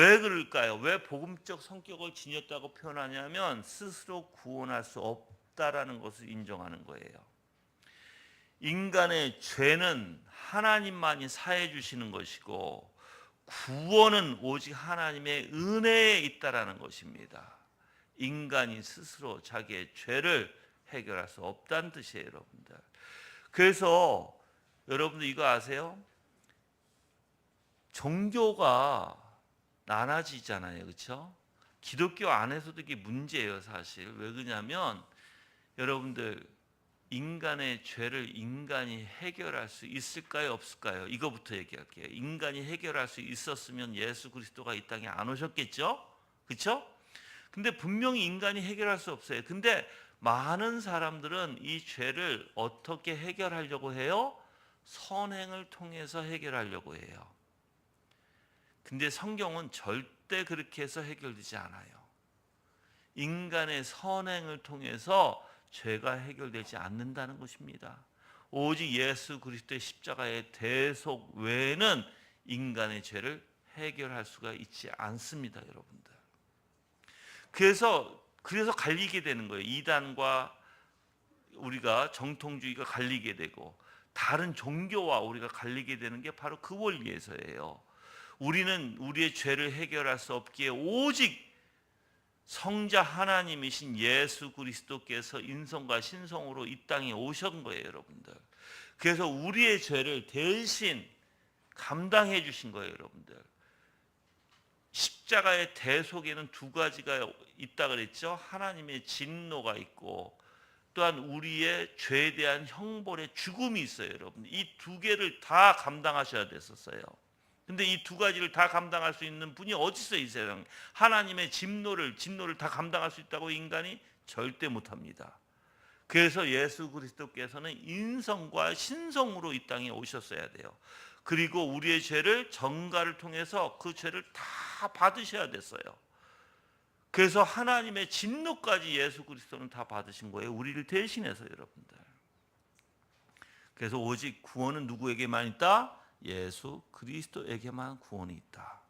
왜 그럴까요? 왜 복음적 성격을 지녔다고 표현하냐면 스스로 구원할 수 없다라는 것을 인정하는 거예요. 인간의 죄는 하나님만이 사해 주시는 것이고 구원은 오직 하나님의 은혜에 있다라는 것입니다. 인간이 스스로 자기의 죄를 해결할 수 없다는 뜻이에요, 여러분들. 그래서 여러분들 이거 아세요? 종교가 나눠지잖아요. 그렇죠? 기독교 안에서도 이게 문제예요, 사실. 왜 그러냐면 여러분들 인간의 죄를 인간이 해결할 수 있을까요, 없을까요? 이거부터 얘기할게요. 인간이 해결할 수 있었으면 예수 그리스도가 이 땅에 안 오셨겠죠? 그렇죠? 근데 분명히 인간이 해결할 수 없어요. 근데 많은 사람들은 이 죄를 어떻게 해결하려고 해요? 선행을 통해서 해결하려고 해요. 근데 성경은 절대 그렇게 해서 해결되지 않아요. 인간의 선행을 통해서 죄가 해결되지 않는다는 것입니다. 오직 예수 그리스도의 십자가의 대속 외에는 인간의 죄를 해결할 수가 있지 않습니다, 여러분들. 그래서 그래서 갈리게 되는 거예요. 이단과 우리가 정통주의가 갈리게 되고 다른 종교와 우리가 갈리게 되는 게 바로 그 원리에서예요. 우리는 우리의 죄를 해결할 수 없기에 오직 성자 하나님이신 예수 그리스도께서 인성과 신성으로 이 땅에 오신 거예요, 여러분들. 그래서 우리의 죄를 대신 감당해 주신 거예요, 여러분들. 십자가의 대속에는 두 가지가 있다 그랬죠. 하나님의 진노가 있고 또한 우리의 죄에 대한 형벌의 죽음이 있어요, 여러분. 이 두 개를 다 감당하셔야 됐었어요. 근데 이 두 가지를 다 감당할 수 있는 분이 어디 있어요, 이 세상? 하나님의 진노를 진노를 다 감당할 수 있다고 인간이 절대 못 합니다. 그래서 예수 그리스도께서는 인성과 신성으로 이 땅에 오셨어야 돼요. 그리고 우리의 죄를 정가를 통해서 그 죄를 다 받으셔야 됐어요. 그래서 하나님의 진노까지 예수 그리스도는 다 받으신 거예요. 우리를 대신해서 여러분들. 그래서 오직 구원은 누구에게만 있다? 예수 그리스도에게만 구원이 있다.